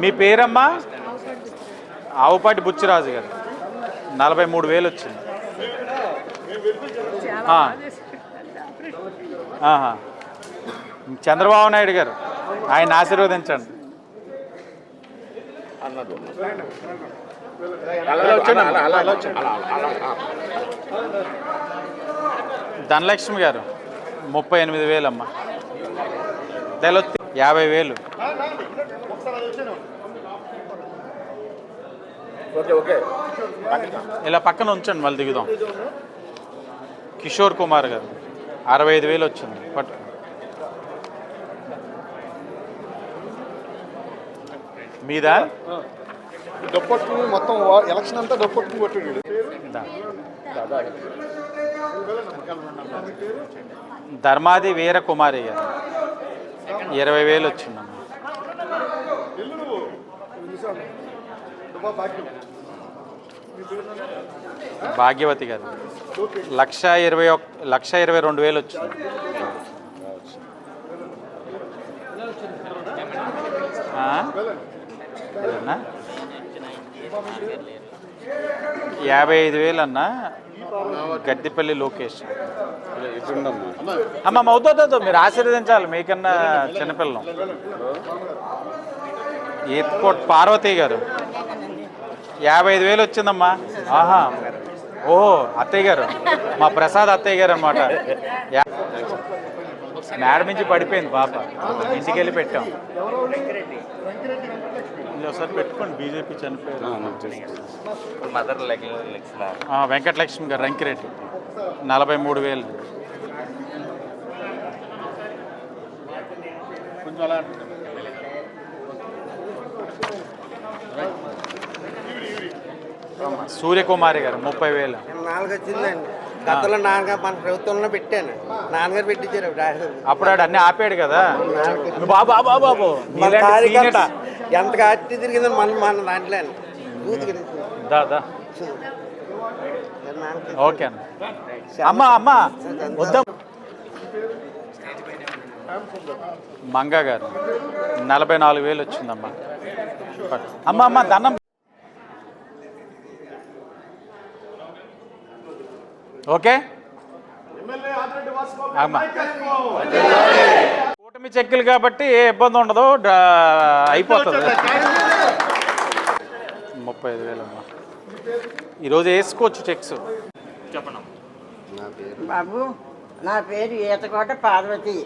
మీ పేరమ్మా? ఆవుపాటి బుచ్చిరాజు గారు. నలభై మూడు వేలు వచ్చింది. చంద్రబాబు నాయుడు గారు ఆయన ఆశీర్వదించండి. ధనలక్ష్మి గారు ముప్పై ఎనిమిది వేలమ్మా. తెలొత్తి యాభై వేలు ఓకే ఓకే ఇలా పక్కన ఉంచండి మళ్ళీ దిగుదాం. కిషోర్ కుమార్ గారు. అరవై ఐదు వేలు వచ్చింది. పట్టు. మీదా? డొప్పట్టుకుని మొత్తం ఎలక్షన్ అంతా డొప్పట్టుకుని కొట్టాడు. ధర్మాది వీర కుమారి గారు. ఇరవై వేలు వచ్చిందమ్మా. భాగ్యవతి గారు. లక్ష ఇరవై ఒక లక్ష ఇరవై రెండు వేలు వచ్చింది. యాభై ఐదు వేలు అన్న గడ్డిపల్లి లోకేష్. అమ్మ అవుతుందో మీరు ఆశీర్వదించాలి మీకన్నా చిన్నపిల్లం. ఎయిర్పోర్ట్ పార్వతి గారు. యాభై ఐదు వేలు వచ్చిందమ్మా. ఆహా. ఓహో అత్తయ్య గారు. మా ప్రసాద్ అత్తయ్య గారు అనమాట మేడ నుంచి పడిపోయింది పాప. ఇంటికి వెళ్ళి పెట్టాం ఒకసారి పెట్టుకోండి బీజేపీ చనిపోయారు. వెంకటలక్ష్మి గారు రంకిరెడ్డి. నలభై మూడు వేలు సూర్యకుమారి గారు ముప్పై వేలు. నాలుగు వచ్చిందండి గతంలో నాన్నగారు మన ప్రభుత్వంలో పెట్టాను. నాన్నగారు పెట్టించారు. అప్పుడు. ఆడు అన్ని ఆపాడు కదా. బాబు బాబు బాబు ఎంత కట్టి తిరిగిందని మన మన దాంట్లో బూత్ దా దా. ఓకే అన్న. అమ్మ అమ్మ. వద్దాం. మంగ గారు నలభై నాలుగు వేలు వచ్చిందమ్మా. అమ్మ అమ్మ దండం ఓకే? అమ్మ. కూటమి చెక్కులు కాబట్టి ఏ ఇబ్బంది ఉండదు అయిపోతుంది. ముప్పై ఐదు వేలు అమ్మా. ఈరోజు వేసుకోవచ్చు చెక్స్. బాబు నా పేరు ఈతకోట పార్వతి.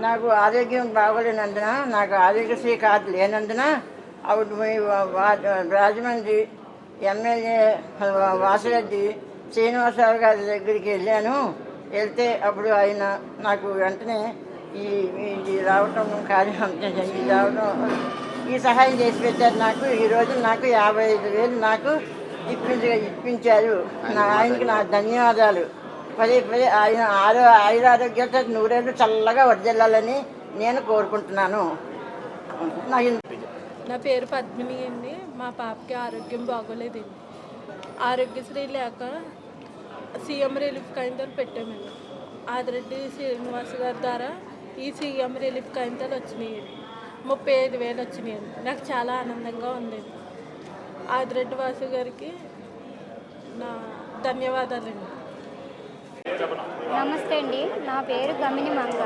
నాకు ఆరోగ్యం బాగోలేనందున నాకు ఆరోగ్యశ్రీ కార్డు లేనందున వా- రాజమండ్రి ఎమ్మెల్యే వాసిరెడ్డి శ్రీనివాసరావు గారి దగ్గరికి వెళ్ళాను. వెళ్తే అప్పుడు ఆయన నాకు వెంటనే ఈ ఇది రావటం కార్యం ఇది రావడం ఈ సహాయం చేసి పెట్టారు నాకు. ఈరోజు నాకు యాభై ఐదు వేలు నాకు ఇప్పించ ఇప్పించారు. నా ఆయనకి నా ధన్యవాదాలు. పదే పదే ఆయన ఆరో ఆయురారోగ్యాలతో నూరేళ్ళు చల్లగా వర్దిల్లాలని నేను కోరుకుంటున్నాను. నా నా పేరు పద్మిని అండి. మా పాపకి ఆరోగ్యం బాగోలేదండి. ఆరోగ్యశ్రీ లేక సీఎం రిలీఫ్ కాయింతలు పెట్టామండి. ఆదిరెడ్డి శ్రీనివాస్ గారి ద్వారా ఈ సీఎం రిలీఫ్ కాయింతలు వచ్చినాయి. ముప్పై ఐదు వేలు వచ్చినాయి. నాకు చాలా ఆనందంగా ఉంది. ఆదిరెడ్డి వాసు గారికి నా ధన్యవాదాలండి. నమస్తే అండి. నా పేరు గమిని మంగ.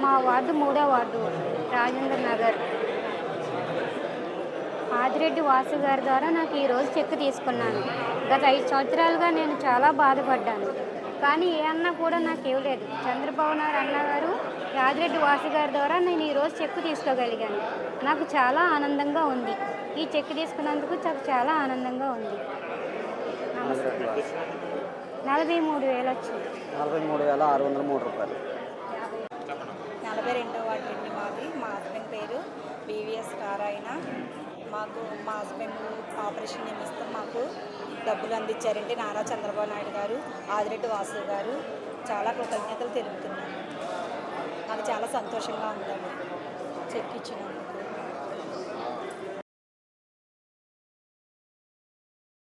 మా వార్డు మూడో వార్డు రాజేంద్ర నగర్. ఆదిరెడ్డి వాసు గారి ద్వారా నాకు ఈరోజు చెక్ తీసుకున్నాను. గత ఐదు సంవత్సరాలుగా నేను చాలా బాధపడ్డాను. కానీ ఏ అన్న కూడా నాకు ఇవ్వలేదు. చంద్రబాబు నాయుడు అన్న గారు ఆదిరెడ్డి వాసు గారి ద్వారా నేను ఈరోజు చెక్ తీసుకోగలిగాను. నాకు చాలా ఆనందంగా ఉంది. ఈ చెక్ తీసుకున్నందుకు నాకు చాలా ఆనందంగా ఉంది. నమస్తే. నలభై మూడు వేలు వచ్చింది. నలభై మూడు వేల ఆరు వందల మూడు రూపాయలు. నలభై రెండో అండి మాది. మా హస్బెండ్ పేరు బీవీఎస్ నారాయణ మాకు మా హస్బెండ్ ఆపరేషన్ నిమిత్తం మాకు డబ్బులు అందించారంటే నారా చంద్రబాబు నాయుడు గారు ఆదిరెడ్డి వాసు గారు చాలా కృతజ్ఞతలు తెలుపుతున్నాను నాకు చాలా సంతోషంగా ఉందండి. చెక్ ఇచ్చినందుకు.